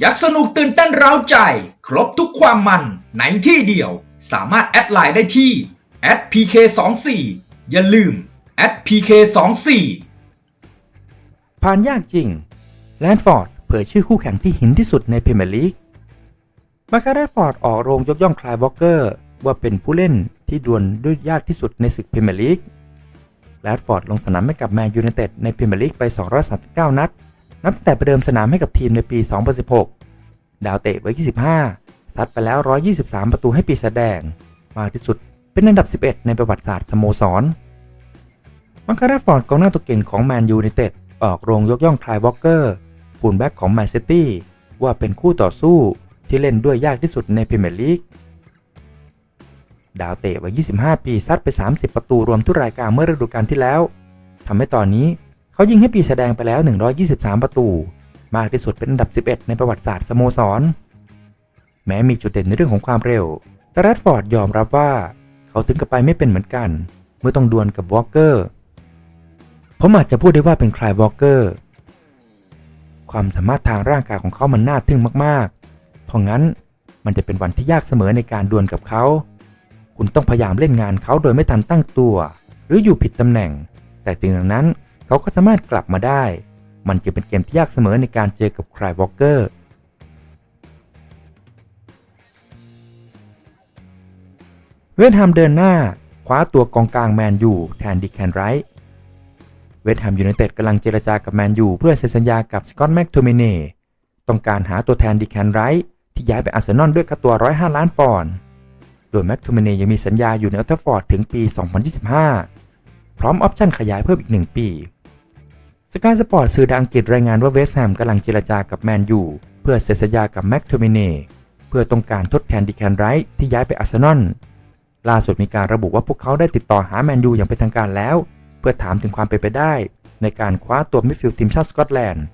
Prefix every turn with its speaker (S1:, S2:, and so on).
S1: อยากสนุกตื่นเต้นเร้าใจ ครบทุกความมันในที่เดียว สามารถแอดไลน์ได้ที่ @pk24 อย่าลืม @pk24
S2: ผ่านยากจริง แลนฟอร์ดเผยชื่อคู่แข่งที่หินที่สุดในพรีเมียร์ลีก มาคาร์แรดฟอร์ดออกโรงยกย่องคลายวอลเกอร์ ว่าเป็นผู้เล่นที่ดวลด้วยยากที่สุดในศึกพรีเมียร์ลีกแรดฟอร์ดลงสนามให้กับแมนยูไนเต็ดในพรีเมียร์ลีกไป 239 นัด นับตั้งแต่ประเดิมสนามให้กับทีมในปี 2016 ดาวเตะไว้25ซัดไปแล้ว 123 ประตูให้ปีแสดง มากที่สุดเป็นอันดับ 11 ในประวัติศาสตร์สโมสร มังคาราฟอร์ดกองหน้าตัวเก่งของแมนยูไนเต็ดออกโรงยกย่องคลายวอลเกอร์ฟูลแบ็กของแมนซิตี้ว่าเป็นคู่ต่อสู้ที่เล่นด้วยยากที่สุดในพรีเมียร์ลีก ดาวเตะวัย25 ปีซัดไป 30 ประตูรวมทุกรายการเมื่อฤดูกาลที่แล้ว ทำให้ตอนนี้ เขายิงให้ปีแสดงไปแล้ว 123 ประตู มากที่สุดเป็นอันดับ 11 ในประวัติศาสตร์สโมสร แม้มีจุดเด่นในเรื่องของความเร็ว แต่แรดฟอร์ดยอมรับว่า เขาถึงกับไปไม่เป็นเหมือนกัน เมื่อต้องดวลกับวอลเกอร์ ผมอาจจะพูดได้ว่าเป็นคลายวอลเกอร์ ความสามารถทางร่างกายของเขามันน่าทึ่งมากๆ เพราะงั้นมันจะเป็นวันที่ยากเสมอในการดวลกับเขา คุณต้องพยายามเล่นงานเขาโดยไม่ทันตั้งตัว หรืออยู่ผิดตำแหน่ง แต่ถึงอย่างนั้น เขาก็สามารถกลับมาได้ มันจะเป็นเกมที่ยากเสมอในการเจอกับคลายวอลเกอร์เวสต์แฮมเดินหน้า คว้าตัวกองกลางแมนยูแทนดิแคนไรท์เวสต์แฮมยูไนเต็ดกำลังเจรจากับแมนยูเพื่อเซ็นสัญญากับสกอตแม็กโทมิเน่ต้องการหาตัวแทนดิแคนไรท์ที่ย้ายไปอาร์เซนอลด้วยค่าตัว 105 ล้านปอนด์โดยแม็กโทมิเน่ยังมีสัญญาอยู่ในอัลเทอร์ฟอร์ดถึงปี 2025 พร้อมออปชั่นขยายเพิ่มอีก 1 ปี สกายสปอร์ตสื่อดังอังกฤษรายงานว่าเวสต์แฮมกำลังเจรจากับแมนยูเพื่อเซ็นสัญญากับแม็กโทมิเน่เพื่อต้องการทดแทนดิแคนไรท์ที่ย้ายไปอาร์เซนอลล่าสุดมีการระบุว่าพวกเขาได้ติดต่อหาแมนยูอย่างเป็นทางการแล้ว เพื่อถามถึงความเป็นไปได้ ในการคว้าตัวมิดฟิลด์ทีมชาติสกอตแลนด์